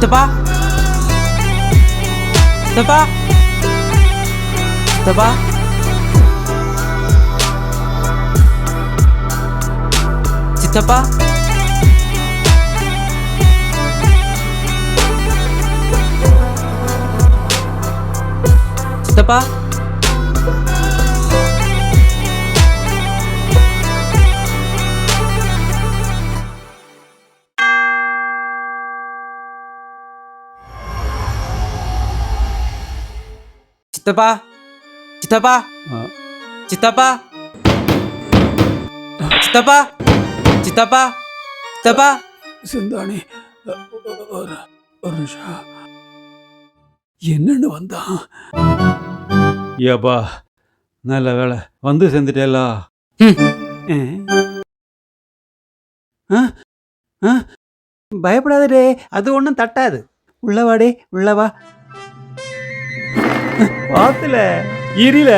சித்தப்பா சித்தப்பா சித்தப்பா சித்தப்பா சித்தப்பா சித்தப்பா? சித்தப்பா. சித்தப்பா? சித்தப்பா? சித்தப்பா? சித்தப்பா? சிந்தாணி அ, ஒரு ஒரு நிமிஷம். என்னன்னு வந்தான். ஏப்பா நல்ல வேலை வந்து சேர்ந்துட்டேலா. பயப்படாதடே அது ஒன்றும் தட்டாது. உள்ளவாடே உள்ளவா பார்த்துல இரில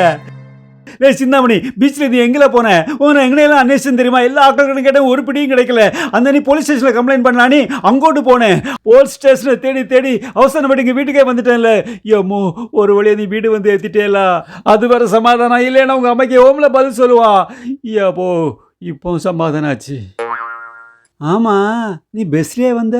டேய் சிந்தாமணி பீச்சில் நீ எங்கே போன? உன்னை எங்கனையெல்லாம் அன்வேஷன் தெரியுமா? எல்லா ஆட்களுக்கும் கேட்டேன் ஒரு பிடியும் கிடைக்கல. அந்த நீ போலீஸ் ஸ்டேஷனில் கம்ப்ளைண்ட் பண்ணலானி அங்கோட்டு போனேன் போலீஸ் ஸ்டேஷனை தேடி தேடி அவசரப்பட்டு இங்கே வீட்டுக்கே வந்துட்டேன்ல. ஐயோமோ ஒரு வழியா நீ வீடு வந்து ஏற்றிட்டேலா அது வர சமாதானம் இல்லைன்னா உங்கள் அம்மைக்கு ஓம்ல பதில் சொல்லுவா. ஏப்போ இப்போ சமாதானம் ஆச்சு. ஆமா நீ பெஸ்ட்லேயே வந்த?